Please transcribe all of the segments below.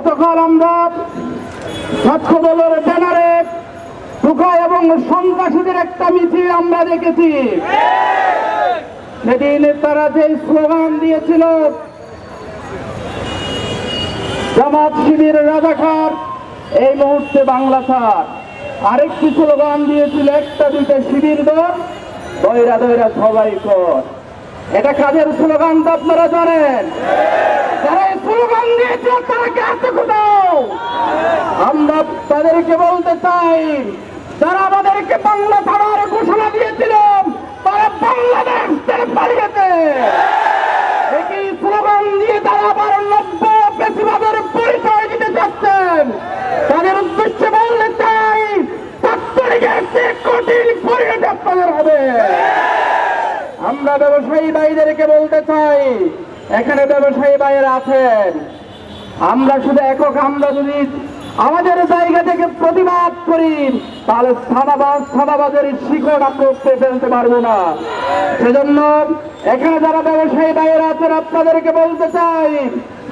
গতকাল আমরা ছাত্র দলের ব্যানারে ঢুকা এবং সন্ত্রাসীদের একটা মিছিল আমরা দেখেছি। সেদিন তারা যে স্লোগান দিয়েছিল জামাত শিবির রাজাকার এই মুহূর্তে বাংলা ছাড়। আরেকটি স্লোগান দিয়েছিল একটা দুইটা শিবির দল দয়রা দয়রা সবাই কর। এটা কাজের স্লোগান তো আপনারা জানেন? যারা আমরা তাদেরকে বলতে চাই, যারা আমাদেরকে বাংলা ছাড়ার ঘোষণা দিয়েছিলাম তারা বাংলাদেশ পালিয়েছে। তারা আবার দিতে চাচ্ছেন। তাদের চাই কঠিন পরিণতি আপনাদের হবে। আমরা ব্যবসায়ী ভাইদেরকে বলতে চাই এখানে ব্যবসায়ী ভাইয়েরা আছেন। আমরা শুধু একক, আমরা যদি আমাদের জায়গা থেকে প্রতিবাদ করি, তাহলে সাদাবাজ, সাদাবাজের শিকড় আমরা উঠতে ফেলতে পারব না। সেজন্য এখানে যারা ব্যবসায়ী বাইরে আছেন, আপনাদেরকে বলতে চাই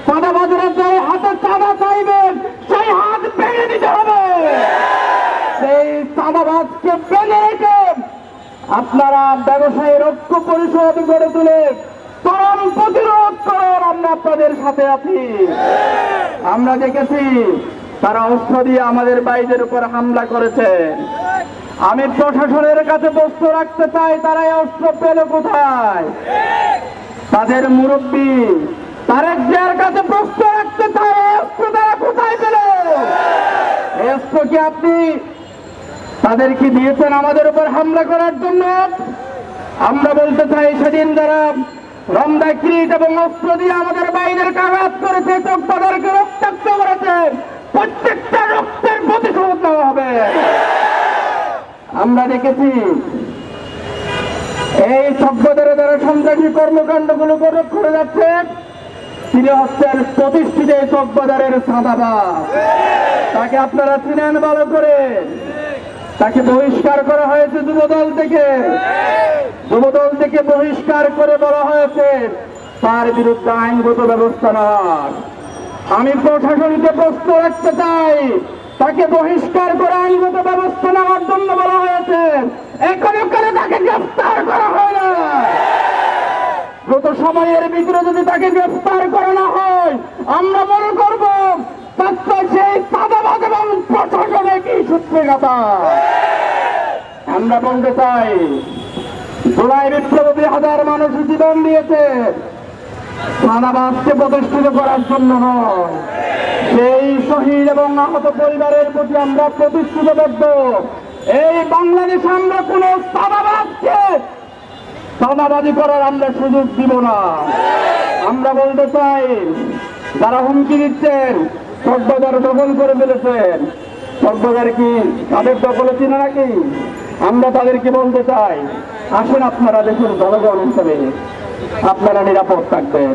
সাদাবাজারের যে হাতে চাঁদা চাইবেন সেই হাত ভেঙে দিতে হবে। সেই চাঁদাবাজকে বেঁধে রেখে আপনারা ব্যবসায়ীর ঐক্য পরিষদ গড়ে তুলে চরম প্রতিরোধ করার আমরা আপনাদের সাথে আছি। আমরা দেখেছি, তারা অস্ত্র দিয়ে আমাদের বাইদের উপর হামলা করেছে। আমি প্রশাসনের কাছে প্রশ্ন রাখতে চাই, তারা অস্ত্র পেল কোথায়? তাদের মুরব্বী, তারেক জিয়ার কাছে প্রশ্ন রাখতে চাই অস্ত্র তারা কোথায় পেল? অস্ত্র কি আপনি তাদের কি দিয়েছেন আমাদের উপর হামলা করার জন্য? আমরা বলতে চাই সেদিন যারা রমদা ক্রিট এবং অস্ত্র দিয়ে আমাদের বাইরের কাগাজ করেছে, চোখ তাদেরকে রক্তাক্ত করেছে। প্রত্যেকটা রক্তের প্রতিশোধ নেওয়া হবে। আমরা দেখেছি, এই সভ্যদের দ্বারা সন্ত্রাসী কর্মকাণ্ডগুলো করে করে যাচ্ছে তিনি হচ্ছেন প্রতিষ্ঠিত এই চকবাজারের সাদাবাদ তাকে আপনারা চিনেন ভালো করে। তাকে বহিষ্কার করা হয়েছে যুবদল থেকে। বহিষ্কার করে বলা হয়েছে, তার বিরুদ্ধে আইনগত ব্যবস্থা নেওয়ার। আমি প্রশাসনকে প্রশ্ন রাখতে চাই, তাকে বহিষ্কার করে আইনগত ব্যবস্থা নেওয়ার জন্য বলা হয়েছে। এখনও করে তাকে গ্রেফতার করা হয় না? দ্রুত সময়ের ভিতরে যদি তাকে গ্রেফতার করা না হয়, আমরা মনে করব সেই সাদাবাদ এবং প্রশাসনে কি সূত্রে গাথা। আমরা বলতে চাই জুলাই বিপ্লবী হাজার মানুষ জীবন দিয়েছে। সাদাবাদকে প্রতিষ্ঠিত করার জন্য নয়। সেই শহীদ এবং আহত পরিবারের প্রতি আমরা প্রতিষ্ঠিতবদ্ধ এই বাংলাদেশে আমরা কোন সাদাবাদকে সাদাবাজি করার আমরা সুযোগ দিব না। আমরা বলতে চাই, যারা হুমকি দিচ্ছেন সভ্যতার দখল করে ফেলেছেন। সভ্যতার কি তাদের দখলে চিনে নাকি? আমরা তাদেরকে বলতে চাই আসেন আপনারা দেখুন জনগণ হিসাবে আপনারা নিরাপদ থাকবেন।